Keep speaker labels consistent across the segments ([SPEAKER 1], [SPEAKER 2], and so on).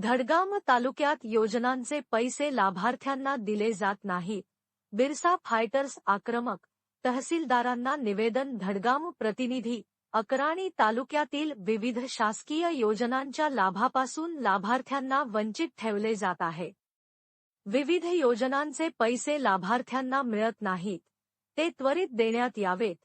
[SPEAKER 1] धडगाम तालुक्यात योजनांचे पैसे लाभार्थ्यांना दिले जात नाहीत बिरसा फायटर्स आक्रमक. तहसीलदारांना निवेदन, धडगाम प्रतिनिधी. अकराणी तालुक्यातील विविध शासकीय योजनांच्या लाभापासून लाभार्थ्यांना वंचित ठेवले जात आहे. विविध योजनांचे पैसे लाभार्थ्यांना मिळत नाहीत. ते त्वरित देण्यात यावेत.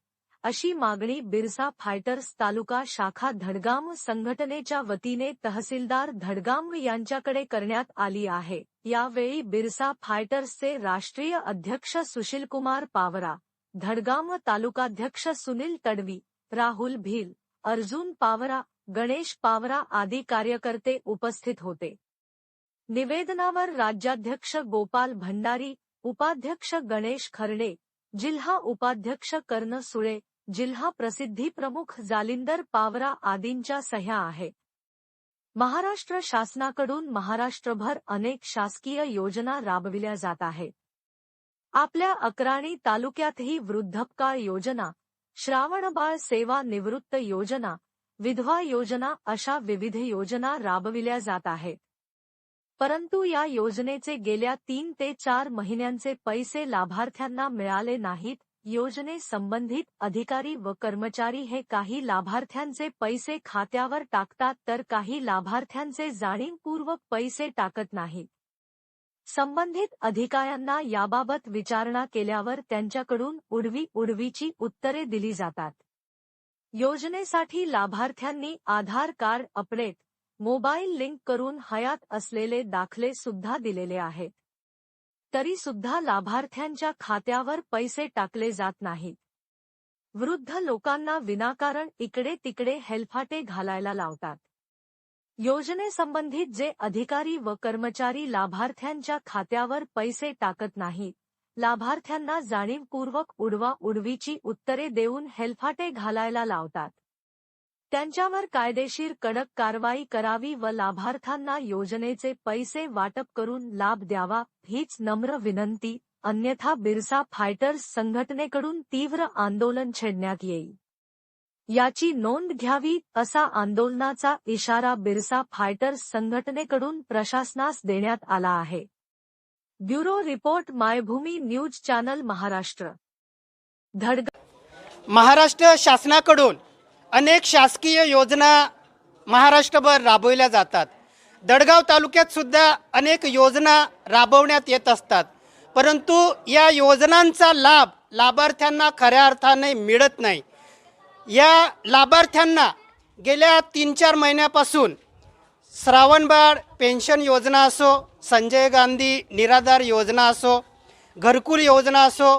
[SPEAKER 1] अशी मागणी बिरसा फायटर्स तालुका शाखा धडगाम संघटनेच्या वतीने तहसीलदार धडगाम यांच्याकडे करण्यात आली आहे. यावेळी बिरसा फायटर्सचे राष्ट्रीय अध्यक्ष सुशीलकुमार पावरा धडगाम तालुकाध्यक्ष सुनील तडवी राहुल भील अर्जुन पावरा गणेश पावरा आदी कार्यकर्ते उपस्थित होते. निवेदनावर राज्याध्यक्ष गोपाल भंडारी उपाध्यक्ष गणेश खर्डे जिल्हा उपाध्यक्ष कर्ण सुळे जिल्हा प्रसिद्धी प्रमुख जालिंदर पावरा आदींच्या सह्या आहेत महाराष्ट्र शासनाकडून महाराष्ट्रभर अनेक शासकीय योजना राबविल्या जात आहेत आपल्या अकराणी तालुक्यातही वृद्धपकाळ योजना श्रावणबाळ सेवा निवृत्त योजना, विधवा योजना अशा विविध योजना राबविल्या जात आहेत परंतु या योजनेचे गेल्या तीन ते चार महिन्यांचे पैसे लाभार्थ्यांना मिळाले नाहीत योजने संबंधित अधिकारी व कर्मचारी हे काही लाभार्थ्यांचे पैसे खात्यावर टाकतात तर काही लाभार्थ्यांचे जाणीवपूर्वक पैसे टाकत नाहीत. संबंधित अधिकाऱ्यांना याबाबत विचारणा केल्यावर त्यांच्याकडून उडवी उडवीची उत्तरे दिली जातात. योजनेसाठी लाभार्थ्यांनी Aadhaar card update mobile link करून हयात असलेले दाखले सुद्धा दिलेले आहेत. तरी सुद्धा लाभार्थ्यांच्या खात्यावर पैसे टाकले जात नाहीत. वृद्ध लोकांना विनाकारण इकडे तिकडे हेलफाटे घालायला लावतात. योजनेसंबंधित जे अधिकारी व कर्मचारी लाभार्थ्यांच्या खात्यावर पैसे टाकत नाहीत लाभार्थ्यांना जाणीवपूर्वक उडवा उडवीची उत्तरे देऊन हेलफाटे घालायला लावतात. त्यांच्यावर कायदेशीर कडक कारवाई करावी व लाभार्थ्यांना योजनेचे पैसे वाटप करून लाभ द्यावा हीच नम्र विनंती. अन्यथा बिरसा फायटर्स संघटनेकडून तीव्र आंदोलन छेडण्यात येईल. याची नोंद घ्यावी असा आंदोलनाचा इशारा बिरसा फायटर्स संघटनेकडून प्रशासनास देण्यात आला आहे. Bureau report Maybhumi news channel Maharashtra. धडग
[SPEAKER 2] Maharashtra शासनाकडून अनेक शासकीय योजना महाराष्ट्रभर राबविल्या जातात. दडगाव तालुक्यात सुद्धा अनेक योजना राबवण्यात येत असतात. परंतु या योजनांचा लाभ लाभार्थ्यांना खऱ्या अर्थाने मिळत नाही. या लाभार्थ्यांना गेल्या तीन चार महिन्यापासून श्रावणबाळ पेन्शन योजना असो संजय गांधी निराधार योजना असो घरकुल योजना असो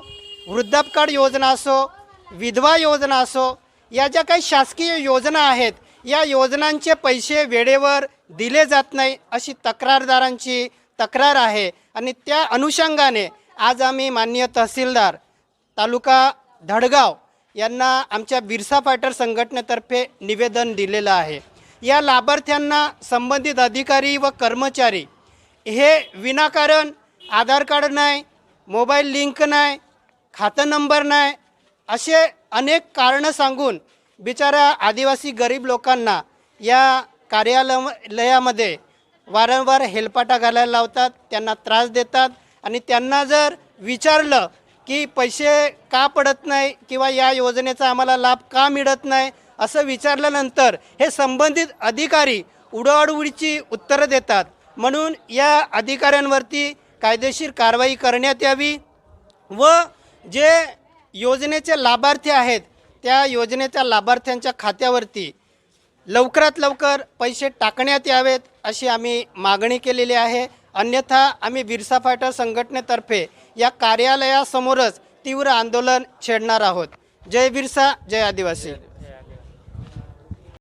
[SPEAKER 2] वृद्धापकाळ योजना असो विधवा योजना असो या ज्या काही शासकीय योजना आहेत या योजनांचे पैसे वेळेवर दिले जात नाही अशी तक्रारदारांची तक्रार आहे आणि त्या अनुषंगाने आज आम्ही माननीय तहसीलदार तालुका धडगाव यांना आमच्या बिरसा फायटर संघटनेतर्फे निवेदन दिलेलं आहे. या लाभार्थ्यांना संबंधित अधिकारी व कर्मचारी हे विनाकारण आधार कार्ड नाही मोबाईल लिंक नाही खातं नंबर नाही असे अनेक कारणं सांगून बिचाऱ्या आदिवासी गरीब लोकांना या कार्यालयामध्ये वारंवार हेलपाटा घालायला लावतात त्यांना त्रास देतात आणि त्यांना जर विचारलं की पैसे का पडत नाही किंवा या योजनेचा आम्हाला लाभ का मिळत नाही असं विचारल्यानंतर हे संबंधित अधिकारी उडवाडुडीची उत्तरं देतात. म्हणून या अधिकाऱ्यांवरती कायदेशीर कारवाई करण्यात यावी व जे योजनेचे लाभार्थी आहेत त्या योजनेच्या लाभार्थ्यांच्या खात्यावरती लवकरात लवकर पैसे टाकण्यात यावेत अशी आम्ही मागणी केलेली आहे. अन्यथा आम्ही बिरसा फायटर संघटनेतर्फे या कार्यालयासमोरच तीव्र आंदोलन छेडणार आहोत. जय बिरसा जय आदिवासी.